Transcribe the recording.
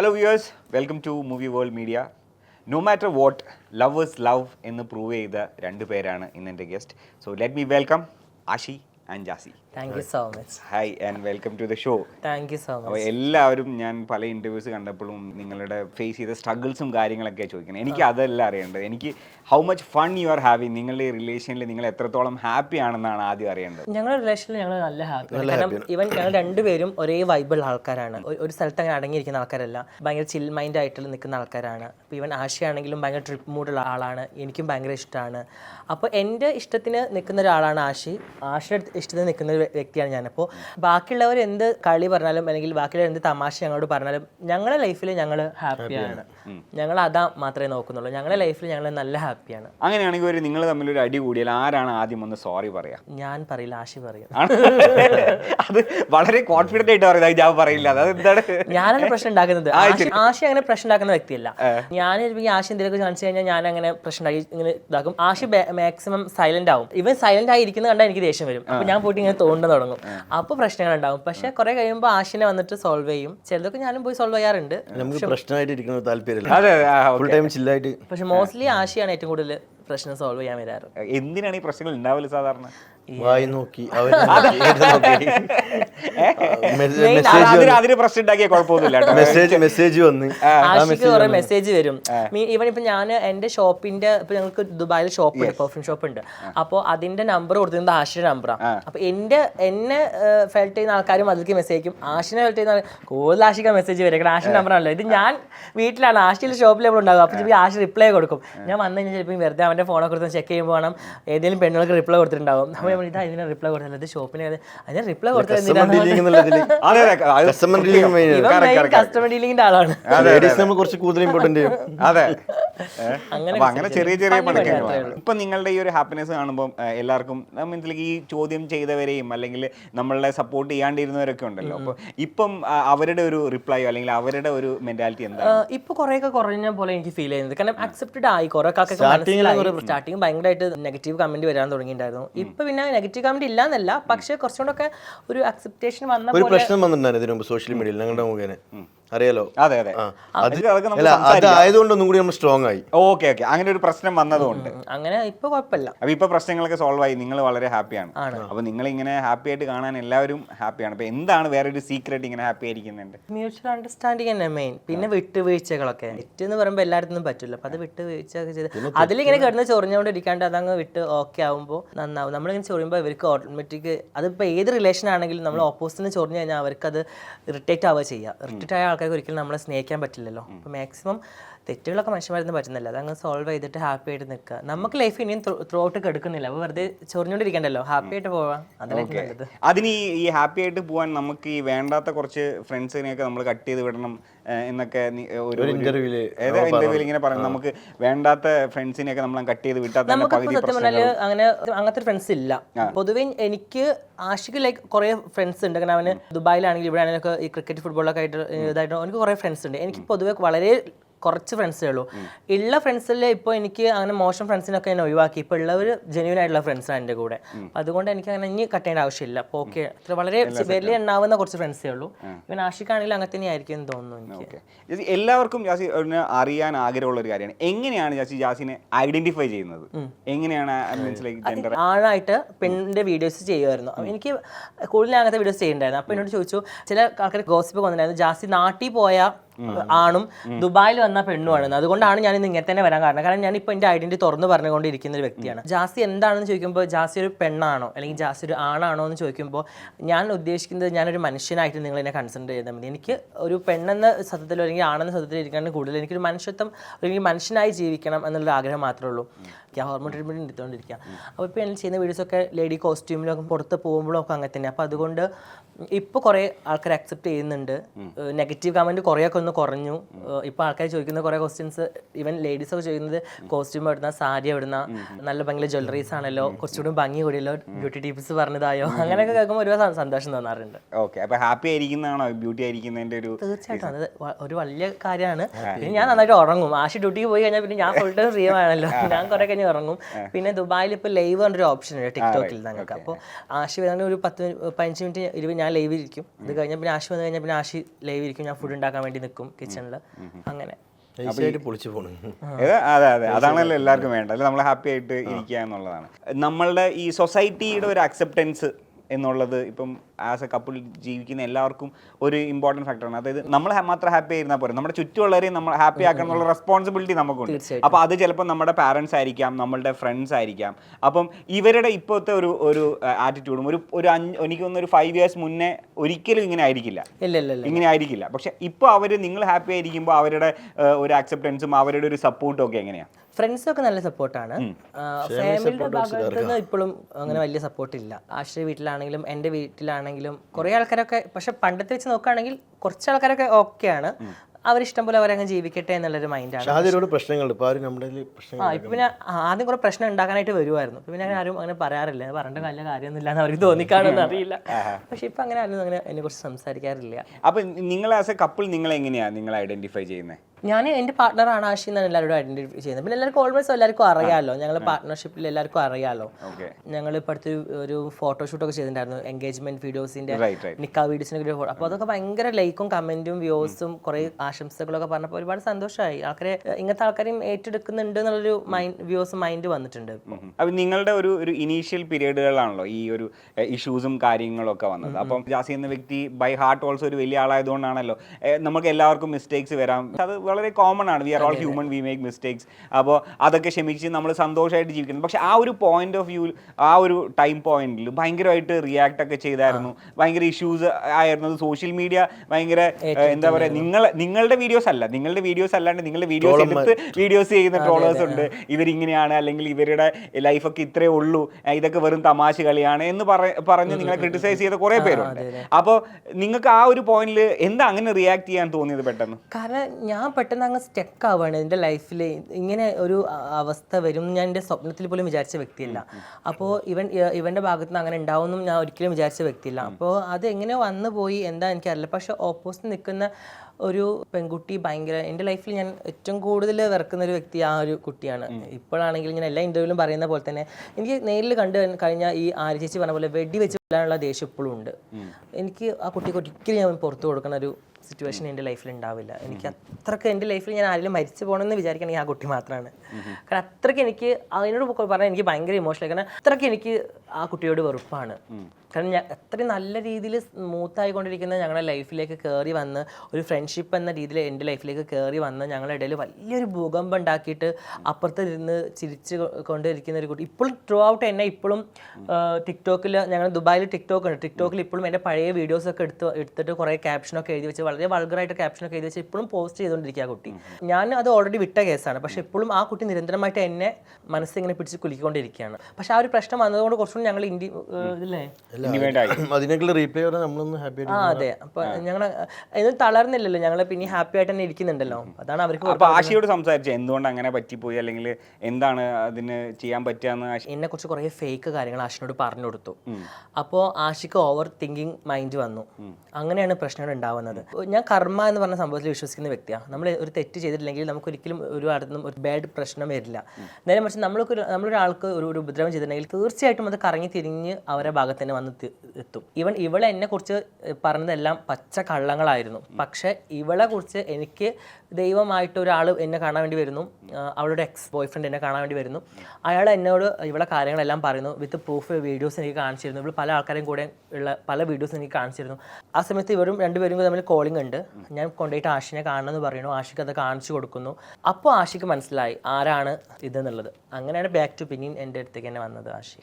Hello viewers welcome to movie world media no matter what lovers love എന്ന് prove ചെയ്ത രണ്ട് പേരാണ് ഇന്ന് എന്റെ guest so let me welcome Ashi and Jasi thank you so much hi and welcome to the show thank you so അപ്പോൾ much എല്ലാവരും ഞാൻ പല ഇന്റർവ്യൂസ് കണ്ടപ്പോഴും നിങ്ങളുടെ ഫേസ് ചെയ്ത സ്ട്രഗിൾസും കാര്യങ്ങളൊക്കെ ചോദിക്കണം. എനിക്ക് അതെല്ലാം അറിയേണ്ടത്. എനിക്ക് how much fun you are having നിങ്ങളുടെ ഈ റിലേഷനിൽ നിങ്ങൾ എത്രത്തോളം ഹാപ്പി ആണെന്നാണ് ആദ്യം അറിയേണ്ടത്. ഞങ്ങളുടെ റിലേഷനിൽ ഞങ്ങൾ നല്ല ഹാപ്പി കാരണം ഇവൻ ഞങ്ങൾ രണ്ടുപേരും ഒരേ വൈബിൾ ആൾക്കാരാണ്. ഒരു- ഒരു സ്ഥലത്ത് അങ്ങനെ അടങ്ങിയിരിക്കുന്ന ആൾക്കാരല്ല. ഭയങ്കര ചിൽ മൈൻഡ് ആയിട്ടുള്ള നിൽക്കുന്ന ആൾക്കാരാണ്. അപ്പോൾ ഇവൻ ആശയാണെങ്കിലും ഭയങ്കര ട്രിപ്പ് മൂഡുള്ള ആളാണ്. എനിക്കും ഭയങ്കര ഇഷ്ടമാണ് അപ്പോൾ എന്റെ ഇഷ്ടത്തിന് നിൽക്കുന്ന ഒരാളാണ് ആശി. ആശയുടെ ഇഷ്ടത്തിന് നിൽക്കുന്ന ഒരു വ്യക്തിയാണ് ഞാൻ അപ്പോൾ ബാക്കിയുള്ളവർ എന്ത് കളി പറഞ്ഞാലും അല്ലെങ്കിൽ ബാക്കിയുള്ളവർ എന്ത് തമാശ ഞങ്ങളോട് പറഞ്ഞാലും ഞങ്ങളുടെ ലൈഫിൽ ഞങ്ങൾ ഹാപ്പിയാണ്. ഞങ്ങൾ അതാ മാത്രമേ നോക്കുന്നുള്ളൂ. ഞങ്ങളുടെ ലൈഫിൽ ഞങ്ങൾ നല്ല ഹാപ്പിയാണ്. അങ്ങനെയാണെങ്കിൽ ഒരു നിങ്ങൾ തമ്മിൽ ഒരു അടി കൂടിയാൽ ആരാണ് ആദ്യം ഒന്ന് സോറി പറയാ? ഞാൻ പറയില്ല ആശി പറയും. അത് വളരെ കോൺഫിഡന്റ് ആയിട്ട് പറയുന്നത് ഞാൻ പറയില്ല. അത് എന്താണ്? ഞാനാണ് പ്രശ്നം ഉണ്ടാക്കുന്നത്. ആശി അങ്ങനെ പ്രശ്നം ഉണ്ടാക്കുന്ന വ്യക്തിയല്ല. ഞാൻ ആശി എന്തെങ്കിലും ചാൻസ് കഴിഞ്ഞാൽ ഞാൻ അങ്ങനെ പ്രശ്നം ഉണ്ടാക്കി ഇങ്ങനെ ഇതാക്കും. ആശി മാക്സിമം സൈലന്റ് ആവും. ഇവൻ സൈലന്റ് ആയി ഇരിക്കുന്നത് കണ്ടാൽ എനിക്ക് ദേഷ്യം വരും. അപ്പൊ ഞാൻ പോയിട്ട് ഇങ്ങനെ തോണ്ട തുടങ്ങും. അപ്പൊ പ്രശ്നങ്ങൾ ഉണ്ടാവും പക്ഷെ കുറെ കഴിയുമ്പോൾ ആശിനെ വന്നിട്ട് സോൾവ് ചെയ്യും. ചിലതൊക്കെ ഞാനും പോയി സോൾവ് ചെയ്യാറുണ്ട്. നമുക്ക് പ്രശ്നമായിട്ട് ഇരിക്കുന്നത് താല്പര്യമില്ല. പക്ഷെ മോസ്റ്റ്ലി ആശിയാണ് ഏറ്റവും കൂടുതൽ പ്രശ്നം സോൾവ് ചെയ്യാൻ വരാറ്. എന്തിനാണ് ഈ പ്രശ്നങ്ങൾ ഉണ്ടാവില്ല സാധാരണ? വായി നോക്കി അതിന് അതിന് പ്രശ്നം ഉണ്ടാക്കിയ കുഴപ്പമൊന്നുമില്ല കേട്ടോ. മെസ്സേജ് മെസ്സേജ് വന്ന്. കുറെ മെസ്സേജ് വരും. ഇവൻ ഇപ്പൊ ഞാൻ എന്റെ ഷോപ്പിന്റെ ഇപ്പൊ ഞങ്ങൾക്ക് ദുബായിൽ ഷോപ്പ് ഉണ്ട് പെർഫ്യൂം ഷോപ്പ് ഉണ്ട് അപ്പോൾ അതിന്റെ നമ്പർ കൊടുത്തിരുന്നത് ആശിന്റെ നമ്പറാണ് അപ്പൊ എന്റെ എന്നെ ഫെൽറ്റ് ചെയ്യുന്ന ആൾക്കാരും അതിലേക്ക് മെസ്സേജ് അയക്കും. ആഷിനെ ഫെൽറ്റ് ചെയ്യുന്ന കൂടുതൽ ആഷിക്ക മെസ്സേജ് വരും ആഷിന്റെ നമ്പറാണല്ലോ. ഇത് ഞാൻ വീട്ടിലാണ്. ആശിയിലെ ഷോപ്പിൽ എവിടെ ഉണ്ടാകും അപ്പൊ ചിലപ്പോൾ ആഷി റിപ്ലൈ കൊടുക്കും. ഞാൻ വന്നു കഴിഞ്ഞാൽ ചിലപ്പോൾ വെറുതെ അവന്റെ ഫോണൊക്കെ കൊടുത്ത് ചെക്ക് ചെയ്യുമ്പോൾ വേണം. ഏതെങ്കിലും പെണ്ണുങ്ങൾക്ക് റിപ്ലൈ കൊടുത്തിട്ടുണ്ടാവും. അപ്പോൾ നമ്മൾ ഇതാ ഇതിന് റിപ്ലൈ കൊടുത്തില്ല ഇത് ഷോപ്പിന് അതിന് റിപ്ലൈ കസ്റ്റമർ ഡീലിംഗിന്റെ ആളാണ്. നമ്മൾ കുറച്ച് കൂടുതൽ ഇമ്പോർട്ടന്റ് ചെയ്യും. അതെ. അങ്ങനെ ചെറിയ ചെറിയ ഇപ്പൊ നിങ്ങളുടെ ഈ ഒരു ഹാപ്പിനെസ് കാണുമ്പോൾ എല്ലാവർക്കും മീൻസിലേക്ക് ഈ ചോദ്യം ചെയ്തവരെയും അല്ലെങ്കിൽ നമ്മളെ സപ്പോർട്ട് ചെയ്യാണ്ടിരുന്നവരൊക്കെ ഉണ്ടല്ലോ. അപ്പൊ ഇപ്പം അവരുടെ ഒരു റിപ്ലൈയോ അല്ലെങ്കിൽ അവരുടെ ഒരു മെന്റാലിറ്റി എന്താ ഇപ്പൊ കുറെയൊക്കെ കുറഞ്ഞ പോലെ എനിക്ക് ഫീൽ ചെയ്യുന്നത് കാരണം അക്സെപ്റ്റഡ് ആയി. കുറെ സ്റ്റാർട്ടിങ് ഭയങ്കരമായിട്ട് നെഗറ്റീവ് കമന്റ് വരാൻ തുടങ്ങിയിട്ടുണ്ടായിരുന്നു. ഇപ്പൊ പിന്നെ നെഗറ്റീവ് കമന്റ് ഇല്ല എന്നല്ല പക്ഷെ കുറച്ചുകൂടെ ഒരു അക്സെപ്റ്റേഷൻ വന്ന ഒരു പ്രശ്നം വന്നിട്ടുണ്ടായിരുന്നു ഇതിനു മുമ്പ് സോഷ്യൽ മീഡിയയിൽ ഞങ്ങളുടെ മുഖേന. അറിയാലോ? അതെ അതെ. ആ. അത് അതൊക്കെ നമുക്ക് അല്ല അത് ആയതുകൊണ്ട് കൂടി നമ്മൾ സ്ട്രോങ് ആയി. Okay okay. അങ്ങനെ ഒരു പ്രശ്നം വന്നതുകൊണ്ട്. അങ്ങനെ ഇപ്പൊ കുഴപ്പമില്ല. അപ്പൊ ഇപ്പൊ പ്രശ്നങ്ങളൊക്കെ സോൾവ് ആയി. നിങ്ങൾ വളരെ ഹാപ്പിയാണ് അപ്പൊ നിങ്ങൾ ഇങ്ങനെ ഹാപ്പി ആയിട്ട് കാണാൻ എല്ലാവരും ഹാപ്പിയാണ് അപ്പൊ എന്താണ് വേറെ ഒരു സീക്രട്ട് ഇങ്ങനെ ഹാപ്പി ആയിരിക്കുന്നുണ്ട്? മ്യൂച്വൽ അണ്ടർസ്റ്റാൻഡിങ് തന്നെ മെയിൻ പിന്നെ വിട്ടുവീഴ്ചകളൊക്കെ. തെറ്റ് എന്ന് പറയുമ്പോൾ എല്ലായിടത്തും പറ്റില്ല അപ്പൊ അത് വിട്ടുവീഴ്ചയൊക്കെ ചെയ്ത് അതിലിങ്ങനെ കിടന്ന് ചൊറിഞ്ഞുകൊണ്ടിരിക്കാണ്ട് അതങ്ങ് വിട്ട് ഓക്കെ ആവുമ്പോൾ നന്നാവും. നമ്മളിങ്ങനെ ചൊറിയുമ്പോൾ ഇവർക്ക് ഓട്ടോമാറ്റിക് അതിപ്പോ ഏത് റിലേഷൻ ആണെങ്കിലും നമ്മൾ ഓപ്പോസിറ്റിന് ചൊറിഞ്ഞു കഴിഞ്ഞാൽ അവർക്ക് അത് ഇറിറ്റേറ്റ് ആവുക ചെയ്യുക ഇറിറ്റേറ്റ് ആയ ആൾക്കാർക്ക് ഒരിക്കലും നമ്മളെ സ്നേഹിക്കാൻ പറ്റില്ലല്ലോ. അപ്പോൾ മാക്സിമം തെറ്റുകളൊക്കെ മനുഷ്യന്മാരൊന്നും പറ്റുന്നില്ല. അതങ്ങ് സോൾവ് ചെയ്തിട്ട് ഹാപ്പി ആയിട്ട് നിൽക്കുക. നമുക്ക് ലൈഫ് ഇനിയും ത്രൂ ഔട്ട് എടുക്കുന്നില്ല അപ്പോൾ വെറുതെ ചൊറിഞ്ഞോണ്ടിരിക്കണ്ടല്ലോ. ഹാപ്പി ആയിട്ട് പോവാം. അതിലേക്ക് നല്ലത്. അതിന് ഈ- ഹാപ്പി ആയിട്ട് പോവാൻ നമുക്ക് ഈ വേണ്ടാത്ത കുറച്ച് ഫ്രണ്ട്സിനെയൊക്കെ നമ്മൾ കട്ട് ചെയ്ത് വിടണം എന്നൊക്കെ ഒരു ഇന്റർവ്യൂൽ ഏതാ ഇന്റർവ്യൂവിൽ ഇങ്ങനെ പറഞ്ഞു നമുക്ക് വേണ്ടാത്ത ഫ്രണ്ട്സിനെയൊക്കെ നമ്മൾ കട്ട് ചെയ്ത് വിട്ടാൽ സത്യം പറഞ്ഞാൽ അങ്ങനെ അങ്ങനത്തെ ഫ്രണ്ട്സ് ഇല്ല. പൊതുവേ എനിക്ക് ആഷിക്ക് ലൈക്ക് കുറെ ഫ്രണ്ട്സ് ഉണ്ട്. കാരണം അവന് ദുബായിലാണെങ്കിലും ഇവിടെ ആണെങ്കിലും ഈ ക്രിക്കറ്റ് ഫുട്ബോളൊക്കെ ആയിട്ട് ഇതായിട്ട് എനിക്ക് കുറെ ഫ്രണ്ട്സ് ഉണ്ട്. എനിക്ക് പൊതുവെ വളരെ കുറച്ച് ഫ്രണ്ട്സേ ഉള്ളൂ. ഉള്ള ഫ്രണ്ട്സിൽ ഇപ്പോൾ എനിക്ക് അങ്ങനെ മോശം ഫ്രണ്ട്സിനൊക്കെ ഞാൻ ഒഴിവാക്കി. ഇപ്പോൾ ഉള്ളവർ ജെന്യൂൻ ആയിട്ടുള്ള ഫ്രണ്ട്സാണ് എന്റെ കൂടെ. അതുകൊണ്ട് എനിക്ക് അങ്ങനെ ഇനി കട്ട് ചെയ്യേണ്ട ആവശ്യമില്ല. അപ്പോൾ ഓക്കെ അത്ര വളരെ വലിയ എണ്ണാവുന്ന കുറച്ച് ഫ്രണ്ട്സേ ഉള്ളൂ. ഇവൻ ആഷിക്കാണെങ്കിൽ അങ്ങനെ തന്നെ ആയിരിക്കും എന്ന് തോന്നുന്നു എനിക്ക്. എല്ലാവർക്കും ജാസി അറിയാൻ ആഗ്രഹമുള്ള ഒരു കാര്യമാണ്. എങ്ങനെയാണ് ജാസി ജാസിനെ ഐഡന്റിഫൈ ചെയ്യുന്നത്? എങ്ങനെയാണ് മനസ്സിലേക്ക് ജെൻഡർ ആണായിട്ട് പെണ്ണിന്റെ വീഡിയോസ് ചെയ്യുമായിരുന്നു. എനിക്ക് കൂടുതൽ അങ്ങനത്തെ വീഡിയോസ് ചെയ്യണ്ടായിരുന്നു. അപ്പൊ എന്നോട് ചോദിച്ചു ചില ആൾക്കാർ ഗോസിപ്പ് വന്നിട്ടുണ്ടായിരുന്നു. ജാസി നാട്ടിൽ പോയ ആണും ദുബായിൽ വന്ന പെണ്ണുമാണ് അതുകൊണ്ടാണ് ഞാൻ ഇന്ന് ഇങ്ങനെ തന്നെ വരാൻ കാരണം. കാരണം ഞാൻ ഇപ്പൊ എന്റെ ഐഡന്റിറ്റി തുറന്നു പറഞ്ഞുകൊണ്ടിരിക്കുന്ന ഒരു വ്യക്തിയാണ്. ജാസി എന്താണെന്ന് ചോദിക്കുമ്പോൾ ജാസി ഒരു പെണ്ണാണോ? അല്ലെങ്കിൽ ജാസി ഒരു ആണാണോ എന്ന് ചോദിക്കുമ്പോൾ ഞാൻ ഉദ്ദേശിക്കുന്നത് ഞാനൊരു മനുഷ്യനായിട്ട് നിങ്ങൾ എന്നെ കൺസിഡർ ചെയ്താൽ മതി. എനിക്ക് ഒരു പെണ്ണെന്ന സത്യത്തിലോ അല്ലെങ്കിൽ ആണെന്ന സത്യത്തിലോ ഇരിക്കാണ്ട് കൂടുതൽ എനിക്കൊരു മനുഷ്യത്വം അല്ലെങ്കിൽ മനുഷ്യനായി ജീവിക്കണം എന്നുള്ള ആഗ്രഹം മാത്രമേ ഉള്ളൂ. ഞാൻ ഹോർമോൺ ട്രീറ്റ്മെന്റ് എടുത്തുകൊണ്ടിരിക്കുക അപ്പോൾ ഇപ്പോൾ ഞാൻ ചെയ്യുന്ന വീഡിയോസൊക്കെ ലേഡി കോസ്റ്റ്യൂമിലൊക്കെ പുറത്ത് പോകുമ്പോഴും ഒക്കെ അങ്ങനെ തന്നെ അപ്പോൾ അതുകൊണ്ട് ഇപ്പോൾ കുറേ ആൾക്കാർ അക്സെപ്റ്റ് ചെയ്യുന്നുണ്ട്. നെഗറ്റീവ് കമന്റ് കുറേയൊക്കെ ഒന്ന് കുറഞ്ഞു. ഇപ്പോൾ ആൾക്കാർ ചോദിക്കുന്ന കുറേ ക്വസ്റ്റ്യൻസ് ഈവൻ ലേഡീസ് ഒക്കെ ചോദിക്കുന്നത് കോസ്റ്റ്യൂം എവിടുന്ന സാരി എവിടുന്ന നല്ല ഭംഗിയുള്ള ജ്വല്ലറീസ് ആണല്ലോ കുറച്ചുകൂടി ഭംഗി കൂടിയല്ലോ ബ്യൂട്ടി ടിപ്സ് പറഞ്ഞതായോ? അങ്ങനെയൊക്കെ കേൾക്കുമ്പോൾ ഒരുപാട് സന്തോഷം തോന്നാറുണ്ട്. ഓക്കെ. അപ്പോൾ ഹാപ്പി ആയിരിക്കുന്നതാണോ? ബ്യൂട്ടി ആയിരിക്കുന്നതിന്റെ ഒരു തീർച്ചയായിട്ടും. അത് ഒരു വലിയ കാര്യമാണ്. പിന്നെ ഞാൻ നന്നായിട്ട് ഉറങ്ങും. ആശി ഡ്യൂട്ടിക്ക് പോയി കഴിഞ്ഞാൽ പിന്നെ ഞാൻ ഫുൾ ടൈം ഫ്രീ ആണല്ലോ. ഞാൻ കുറെ കഴിഞ്ഞ് ഇറങ്ങും. പിന്നെ ദുബായിൽ ഇപ്പോൾ ലൈവ് പറഞ്ഞൊരു ഓപ്ഷൻ ഉണ്ട് ടിക്ടോക്കിൽ ഞങ്ങൾക്ക് അപ്പോൾ ആശി വരുന്ന ഒരു പത്ത് പതിനഞ്ച് മിനിറ്റ് ഇരുപത് ഞാൻ ലൈവ് ഇരിക്കും. അത് കഴിഞ്ഞാൽ പിന്നെ ആശി വന്നു കഴിഞ്ഞാൽ പിന്നെ ആശി ലൈവ് ഇരിക്കും. ഞാൻ ഫുഡ് ഉണ്ടാക്കാൻ വേണ്ടി നിൽക്കും കിച്ചണിൽ അങ്ങനെ? അതെ അതെ. അതാണല്ലോ എല്ലാവർക്കും വേണ്ടത്. അല്ലെ? നമ്മൾ ഹാപ്പി ആയിട്ട് ഇരിക്കുക എന്നുള്ളതാണ്. നമ്മളുടെ ഈ സൊസൈറ്റിയുടെ ഒരു അക്സെപ്റ്റൻസ് എന്നുള്ളത് ഇപ്പം ആസ് എ കപ്പിൾ ജീവിക്കുന്ന എല്ലാവർക്കും ഒരു ഇമ്പോർട്ടന്റ് ഫാക്ടറാണ് അതായത് നമ്മൾ മാത്രം ഹാപ്പി ആയിരുന്നാൽ പോരെ. നമ്മുടെ ചുറ്റുമുള്ളവരെയും നമ്മൾ ഹാപ്പി ആക്കാനുള്ള എന്നുള്ള റെസ്പോൺസിബിലിറ്റി നമുക്കുണ്ട് അപ്പോൾ അത് ചിലപ്പോൾ നമ്മുടെ പാരൻസ് ആയിരിക്കാം നമ്മളുടെ ഫ്രണ്ട്സ് ആയിരിക്കാം. അപ്പം ഇവരുടെ ഇപ്പോഴത്തെ ഒരു ഒരു ആറ്റിറ്റ്യൂഡും ഒരു ഒരു അഞ്ച് എനിക്ക് തോന്നുന്നു ഒരു ഫൈവ് ഇയേഴ്സ് മുന്നേ ഒരിക്കലും ഇങ്ങനെ ആയിരിക്കില്ല. ഇങ്ങനെ ആയിരിക്കില്ല. പക്ഷെ ഇപ്പോൾ അവർ നിങ്ങൾ ഹാപ്പി ആയിരിക്കുമ്പോൾ അവരുടെ ഒരു ആക്സെപ്റ്റൻസും അവരുടെ ഒരു സപ്പോർട്ടും ഒക്കെ എങ്ങനെയാണ് ഫ്രണ്ട്സൊക്കെ നല്ല സപ്പോർട്ടാണ്. ഫാമിലിയുടെ ഭാഗത്തുനിന്ന് ഇപ്പോഴും അങ്ങനെ വലിയ സപ്പോർട്ട് ഇല്ല ആശ്രയ വീട്ടിലാണെങ്കിലും എന്റെ വീട്ടിലാണെങ്കിലും കുറേ ആൾക്കാരൊക്കെ പക്ഷെ പണ്ടത്തെ വെച്ച് നോക്കുകയാണെങ്കിൽ കുറച്ച് ആൾക്കാരൊക്കെ ഓക്കെയാണ്. അവരിഷ്ടം പോലെ അവരങ്ങ് ജീവിക്കട്ടെ എന്നുള്ളൊരു മൈൻഡാണ്. പ്രശ്നങ്ങളുണ്ട്. ആരും നമ്മുടെ ആ ഇപ്പൊ പിന്നെ ആദ്യം കുറെ പ്രശ്നം ഉണ്ടാക്കാനായിട്ട് വരുമായിരുന്നു ഇപ്പൊ പിന്നെ അങ്ങനെ ആരും അങ്ങനെ പറയാറില്ല. പറഞ്ഞിട്ട് നല്ല കാര്യമൊന്നുമില്ല എന്ന് അവർക്ക് തോന്നിക്കാണെന്ന് അറിയില്ല. പക്ഷെ ഇപ്പൊ അങ്ങനെ ആരും അങ്ങനെ എന്നെ കുറിച്ച് സംസാരിക്കാറില്ല. അപ്പം നിങ്ങൾ ആസ് എ കപ്പിൾ നിങ്ങൾ എങ്ങനെയാ നിങ്ങൾ ഐഡന്റിഫൈ ചെയ്യുന്നത് ഞാൻ എന്റെ പാർട്ണറാണ് ആഷി എന്നാണ് എല്ലാവരും ഐഡന്റിഫൈ ചെയ്യുന്നത്. പിന്നെ എല്ലാവർക്കും ഓൾമോസ്റ്റ് എല്ലാവർക്കും അറിയാമല്ലോ ഞങ്ങൾ പാർട്ട്ണർഷിപ്പിൽ എല്ലാവർക്കും അറിയാമല്ലോ ഞങ്ങൾ ഇപ്പോഴത്തെ ഒരു ഫോട്ടോഷൂട്ടൊക്കെ ചെയ്തിട്ടുണ്ടായിരുന്നു. എൻഗേജ്മെന്റ് വീഡിയോസിന്റെ നിക്കാ വീഡിയോസിന്റെ ഫോട്ടോ അപ്പോൾ അതൊക്കെ ഭയങ്കര ലൈക്കും കമന്റും വ്യൂസും കുറേ ആശംസകളൊക്കെ പറഞ്ഞപ്പോൾ ഒരുപാട് സന്തോഷമായി ആൾക്കാരെ ഇങ്ങനത്തെ ആൾക്കാരെയും ഏറ്റെടുക്കുന്നുണ്ട് എന്നുള്ളൊരു മൈൻഡ് വ്യൂസും മൈൻഡ് വന്നിട്ടുണ്ട് അപ്പം നിങ്ങളുടെ ഒരു ഒരു ഇനീഷ്യൽ പീരീഡുകളാണല്ലോ ഈ ഒരു ഇഷ്യൂസും കാര്യങ്ങളും ഒക്കെ വന്നത്. അപ്പം ജാസി എന്ന വ്യക്തി ബൈ ഹാർട്ട് ഓൾസോ ഒരു വലിയ ആളായതുകൊണ്ടാണല്ലോ. നമുക്ക് എല്ലാവർക്കും മിസ്റ്റേക്സ് വരാം. അത് വളരെ കോമൺ ആണ്. We are all human we make mistakes അപ്പോൾ അതൊക്കെ ക്ഷമിച്ച് നമ്മൾ സന്തോഷമായിട്ട് ജീവിക്കണം പക്ഷെ ആ ഒരു പോയിന്റ് ഓഫ് വ്യൂ ആ ഒരു ടൈം പോയിന്റിൽ ഭയങ്കരമായിട്ട് റിയാക്ട് ഒക്കെ ചെയ്തായിരുന്നു. ഭയങ്കര ഇഷ്യൂസ് ആയിരുന്നു. സോഷ്യൽ മീഡിയ ഭയങ്കര എന്താ പറയുക നിങ്ങൾ നിങ്ങളുടെ വീഡിയോസ് അല്ല. നിങ്ങളുടെ വീഡിയോസ് അല്ലാണ്ട് നിങ്ങളുടെ വീഡിയോസ് എടുത്ത് വീഡിയോസ് ചെയ്യുന്ന ട്രോളേഴ്സ് ഉണ്ട്. ഇവരിങ്ങനെയാണ്. അല്ലെങ്കിൽ ഇവരുടെ ലൈഫൊക്കെ ഇത്രേ ഉള്ളൂ. ഇതൊക്കെ വെറും തമാശ കളിയാണ് എന്ന് പറഞ്ഞ് നിങ്ങളെ ക്രിട്ടിസൈസ് ചെയ്ത കുറേ പേരുണ്ട്. അപ്പോൾ നിങ്ങൾക്ക് ആ ഒരു പോയിന്റിൽ എന്താ അങ്ങനെ റിയാക്ട് ചെയ്യാൻ തോന്നിയത് പെട്ടെന്ന്? കാരണം ഞാൻ പെട്ടെന്ന് അങ്ങ് സ്റ്റെക്ക് ആവുകയാണ് എന്റെ ലൈഫിൽ ഇങ്ങനെ ഒരു അവസ്ഥ വരും. ഞാൻ എന്റെ സ്വപ്നത്തിൽ പോലും വിചാരിച്ച വ്യക്തിയല്ല. അപ്പോൾ ഇവൻ ഇവന്റെ ഭാഗത്ത് നിന്ന് അങ്ങനെ ഉണ്ടാവുമെന്നും ഞാൻ ഒരിക്കലും വിചാരിച്ച വ്യക്തിയല്ല. അപ്പോൾ അത് എങ്ങനെ വന്നു പോയി എന്താ എനിക്കറിയില്ല. പക്ഷേ ഓപ്പോസിറ്റ് നിൽക്കുന്ന ഒരു പെൺകുട്ടി ഭയങ്കര എന്റെ ലൈഫിൽ ഞാൻ ഏറ്റവും കൂടുതൽ വിറക്കുന്ന ഒരു വ്യക്തി ആ ഒരു കുട്ടിയാണ്. ഇപ്പോഴാണെങ്കിൽ ഞാൻ എല്ലാ ഇന്റർവ്യൂവിലും പറയുന്ന പോലെ തന്നെ എനിക്ക് നേരിൽ കണ്ടു കഴിഞ്ഞാൽ ഈ ആര്യ ചേച്ചി പറഞ്ഞ പോലെ വെടി വെച്ച് കൊല്ലാനുള്ള ദേഷ്യം ഇപ്പോഴും ഉണ്ട്. എനിക്ക് ആ കുട്ടിക്ക് ഒരിക്കലും ഞാൻ പുറത്തു കൊടുക്കുന്ന ഒരു സിറ്റുവേഷൻ എന്റെ ലൈഫിൽ ഉണ്ടാവില്ല എനിക്ക് അത്രയ്ക്ക് എന്റെ ലൈഫിൽ ഞാൻ ആരെങ്കിലും മരിച്ചു പോകണമെന്ന് വിചാരിക്കണമെങ്കിൽ ആ കുട്ടി മാത്രമാണ് കാരണം അത്രയ്ക്ക് എനിക്ക് അതിനോട് പറഞ്ഞാൽ എനിക്ക് ഭയങ്കര ഇമോഷണൽ കാരണം അത്രയ്ക്ക് എനിക്ക് ആ കുട്ടിയോട് വെറുപ്പാണ്. കാരണം ഞാൻ അത്രയും നല്ല രീതിയിൽ സ്മൂത്തായിക്കൊണ്ടിരിക്കുന്ന ഞങ്ങളുടെ ലൈഫിലേക്ക് കയറി വന്ന് ഒരു ഫ്രണ്ട്ഷിപ്പ് എന്ന രീതിയിൽ എന്റെ ലൈഫിലേക്ക് കയറി വന്ന് ഞങ്ങളുടെ ഇടയിൽ വലിയൊരു ഭൂകമ്പം ഉണ്ടാക്കിയിട്ട് അപ്പുറത്ത് ഇരുന്ന് ചിരിച്ച് കൊണ്ടിരിക്കുന്ന ഒരു കുട്ടി. ഇപ്പോഴും ത്രൂ ഔട്ട് എന്നെ ഇപ്പോഴും ടിക്ടോക്കിൽ ഞങ്ങൾ ദുബായിൽ ടിക്ടോക്ക് ഉണ്ട്. ടിക്ടോക്കിൽ ഇപ്പോഴും എന്റെ പഴയ വീഡിയോസൊക്കെ എടുത്ത് എടുത്തിട്ട് കുറേ ക്യാപ്ഷനൊക്കെ എഴുതി വെച്ച് വളരെ വൾഗറായിട്ട് ക്യാപ്ഷനൊക്കെ എഴുതി വെച്ച് ഇപ്പോഴും പോസ്റ്റ് ചെയ്തുകൊണ്ടിരിക്കുക ആ കുട്ടി. ഞാൻ അത് ഓൾറെഡി വിട്ട കേസാണ് പക്ഷേ ഇപ്പോഴും ആ കുട്ടി നിരന്തരമായിട്ട് എന്നെ മനസ്സിങ്ങനെ പിടിച്ച് കുലിക്കൊണ്ടിരിക്കുകയാണ് പക്ഷേ ആ ഒരു പ്രശ്നം വന്നതുകൊണ്ട് കുറച്ചുകൂടി ഞങ്ങൾ ഇന്ത്യ ഇതില്ലേ? അതിനേക്കുള്ള റീപ്ലൈ നമ്മളൊന്ന് ഹാപ്പി ആ അതെ. അപ്പൊ ഞങ്ങൾ ഇത് തളർന്നില്ലല്ലോ. ഞങ്ങൾ പിന്നെ ഹാപ്പി ആയിട്ട് തന്നെ ഇരിക്കുന്നുണ്ടല്ലോ. അതാണ് അവർക്ക് അപ്പൊ ആശയോട് സംസാരിച്ചു? എന്തുകൊണ്ട് അങ്ങനെ പറ്റിപ്പോയി? അല്ലെങ്കിൽ എന്താണ് അതിന് ചെയ്യാൻ പറ്റുക എന്നെ കുറിച്ച് കുറേ ഫേക്ക് കാര്യങ്ങൾ ആഷിനോട് പറഞ്ഞു കൊടുത്തു. അപ്പോൾ ആഷിക്ക് ഓവർ തിങ്കിങ് മൈൻഡ് വന്നു. അങ്ങനെയാണ് പ്രശ്നങ്ങൾ ഉണ്ടാവുന്നത്. ഞാൻ കർമ്മ എന്ന് പറഞ്ഞ സംഭവത്തിൽ വിശ്വസിക്കുന്ന വ്യക്തിയാണ്. നമ്മൾ ഒരു തെറ്റ് ചെയ്തിട്ടില്ലെങ്കിൽ നമുക്ക് ഒരിക്കലും ഒരു അടുത്തും ഒരു ബാഡ് പ്രശ്നം വരില്ല. നേരെ മറിച്ച് നമ്മൾക്ക് ഒരു നമ്മളൊരാൾക്ക് ഒരു ഒരു ഉപദ്രവം ചെയ്തിട്ടുണ്ടെങ്കിൽ തീർച്ചയായിട്ടും അത് കറങ്ങി തിരിഞ്ഞ് അവരെ ഭാഗത്ത് തന്നെ വന്ന് എത്തും. ഇവൻ ഇവളെ എന്നെ കുറിച്ച് പറഞ്ഞതെല്ലാം പച്ച കള്ളങ്ങളായിരുന്നു. പക്ഷേ ഇവളെ കുറിച്ച് എനിക്ക് ദൈവമായിട്ട് ഒരാൾ എന്നെ കാണാൻ വേണ്ടി വരുന്നു. അവളുടെ എക്സ് ബോയ് ഫ്രണ്ട് എന്നെ കാണാൻ വേണ്ടി വരുന്നു. അയാൾ എന്നോട് ഇവളെ കാര്യങ്ങളെല്ലാം പറയുന്നു. വിത്ത് പ്രൂഫ് വീഡിയോസ് എനിക്ക് കാണിച്ചിരുന്നു. ഇവൾ പല ആൾക്കാരെയും കൂടെ ഉള്ള പല വീഡിയോസ് എനിക്ക് കാണിച്ചിരുന്നു. ആ സമയത്ത് ഇവരും രണ്ടുപേരും തമ്മിൽ കോളിംഗ് ഉണ്ട് ഞാൻ കൊണ്ടുപോയിട്ട് ആഷിനെ കാണണമെന്ന് പറയുന്നു. ആഷിക്ക് അത് കാണിച്ചു കൊടുക്കുന്നു. അപ്പോൾ ആഷിക്ക് മനസ്സിലായി ആരാണ് ഇതെന്നുള്ളത്. അങ്ങനെയാണ് ബാക്ക് ടു പിന്നെയും എന്റെ അടുത്തേക്ക് തന്നെ വന്നത് ആഷി